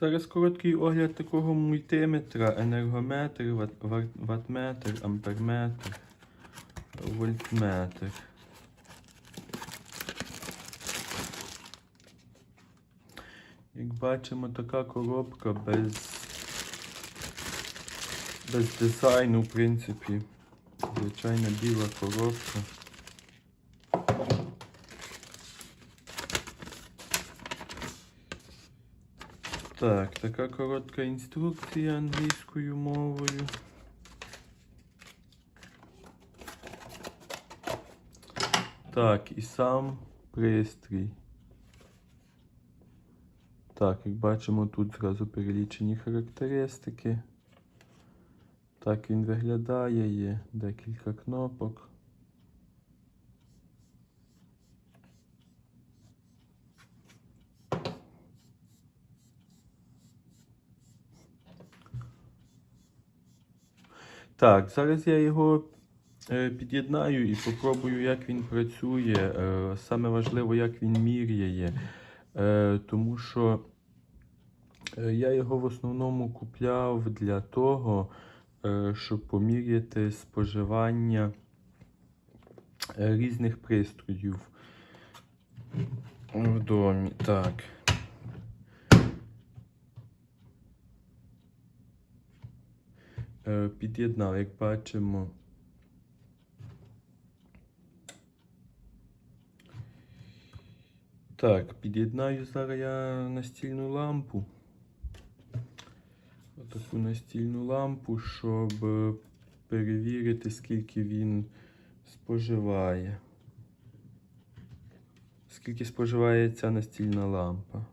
Зараз короткий огляд такого мультиметра, енергометр, ват- ват- ваттметр, амперметр, вольтметр. Як бачимо, така коробка без, без дизайну, в принципі. Звичайна біла коробка. Так, така коротка інструкція англійською мовою. Так, і сам пристрій. Так, як бачимо, тут зразу перелічені характеристики. Так він виглядає, є декілька кнопок. Так, зараз я його е, під'єднаю і попробую, як він працює. Е, саме важливо, як він міряє. Е, тому що я його в основному купляв для того, щоб поміряти споживання різних пристроїв в домі. Так. Під'єднав, як бачимо. Так, під'єднаю зараз я настільну лампу. Отаку настільну лампу, щоб е, перевірити, скільки він споживає. Скільки споживає ця настільна лампа.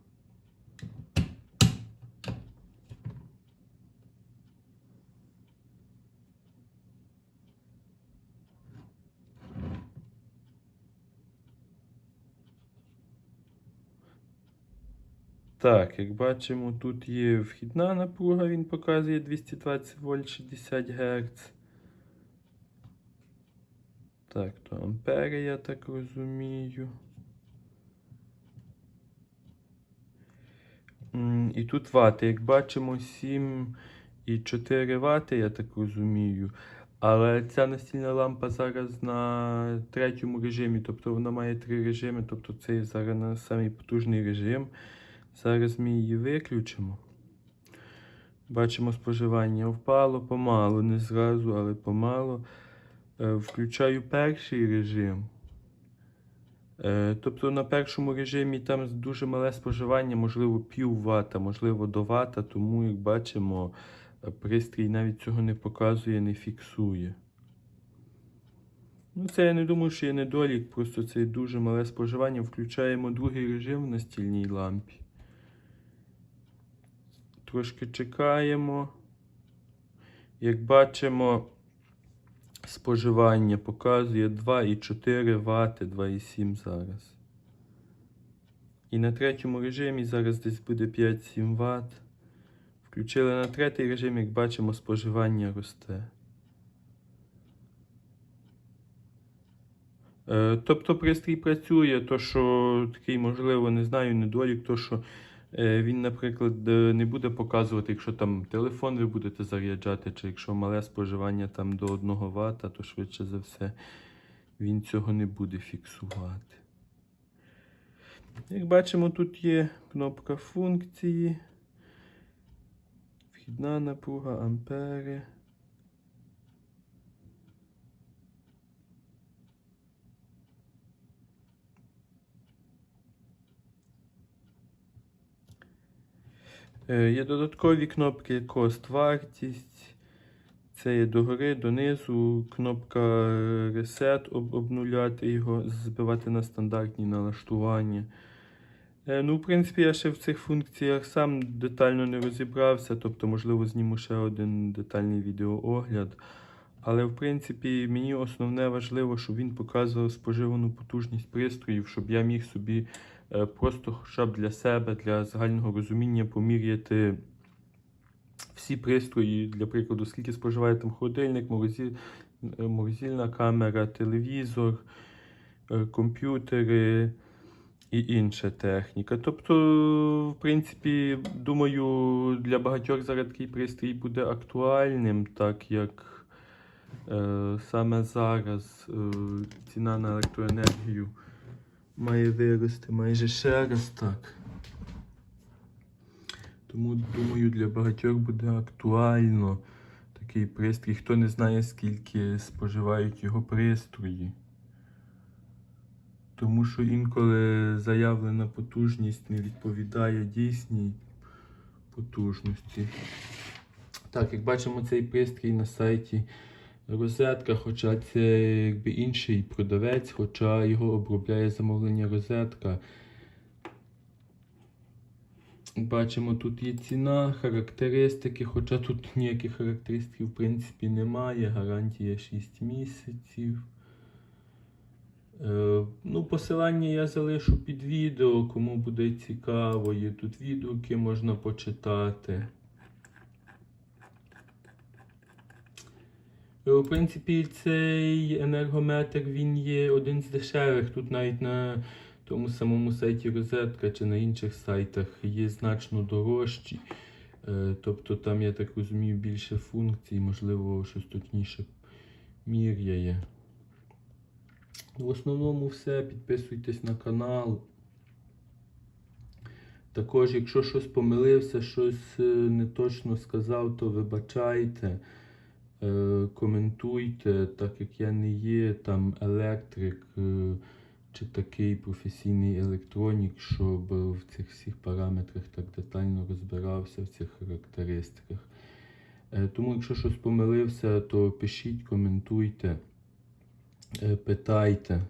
Так, як бачимо, тут є вхідна напруга, він показує 220 вольт 60 Гц. Так, то ампери, я так розумію. І тут вати, як бачимо, 7,4 вати, я так розумію. Але ця настільна лампа зараз на третьому режимі, тобто вона має три режими, тобто це зараз на самий потужний режим. Зараз ми її виключимо. Бачимо, споживання впало помалу, не зразу, але помалу. Е, Включаю перший режим. Е, Тобто на першому режимі там дуже мале споживання, можливо, пів вата, можливо, до вата, тому, як бачимо, е, пристрій навіть цього не показує, не фіксує. Ну, це я не думаю, що є недолік, просто це дуже мале споживання. Включаємо другий режим в настільній лампі. Трошки чекаємо. Як бачимо, споживання показує 2,4 Вт, 2,7 зараз. І на третьому режимі зараз десь буде 5-7 Вт. Включили на третій режим, як бачимо, споживання росте. Е, Тобто пристрій працює, то що такий, можливо, не знаю, недолік, то що він, наприклад, е, не буде показувати, якщо там телефон ви будете заряджати, чи якщо мале споживання там до 1 Вт, то швидше за все він цього не буде фіксувати. Як бачимо, тут є кнопка функції, вхідна напруга, ампери. Є додаткові кнопки кост вартість. Це є догори, донизу. Кнопка е, Reset, об- обнуляти його, збивати на стандартні налаштування. Е, Ну, в принципі, я ще в цих функціях сам детально не розібрався, тобто, можливо, зніму ще один детальний відеоогляд. Але, в принципі, мені основне важливо, щоб він показував споживану потужність пристроїв, щоб я міг собі е, просто хоча б для себе, для загального розуміння поміряти всі пристрої, для прикладу, скільки споживає там холодильник, морозиль, е, морозильна камера, телевізор, е, комп'ютери. і інша техніка. Тобто, в принципі, думаю, для багатьох зараз такий пристрій буде актуальним, так як е, саме зараз е, ціна на електроенергію має вирости майже ще раз так. Тому думаю, для багатьох буде актуально такий пристрій. Хто не знає, скільки споживають його пристрої. Тому що інколи заявлена потужність не відповідає дійсній потужності. Так, як бачимо, цей пристрій на сайті розетка, хоча це якби інший продавець, хоча його обробляє замовлення розетка. Бачимо, тут є ціна, характеристики, хоча тут ніяких характеристик в принципі немає. Гарантія 6 місяців. Е, ну, посилання я залишу під відео, кому буде цікаво. Є тут відгуки можна почитати. В принципі, цей енергометр він є один з дешевих. Тут навіть на тому самому сайті Розетка чи на інших сайтах є значно дорожчі. Е, Тобто там, я так розумію, більше функцій, можливо, щось точніше міряє. В основному все. Підписуйтесь на канал. Також, якщо щось помилився, щось е, не точно сказав, то вибачайте. Е, коментуйте, так як я не є там електрик е, чи такий професійний електронік, щоб в цих всіх параметрах так детально розбирався в цих характеристиках. Е, Тому, якщо щось помилився, то пишіть, коментуйте, питайте.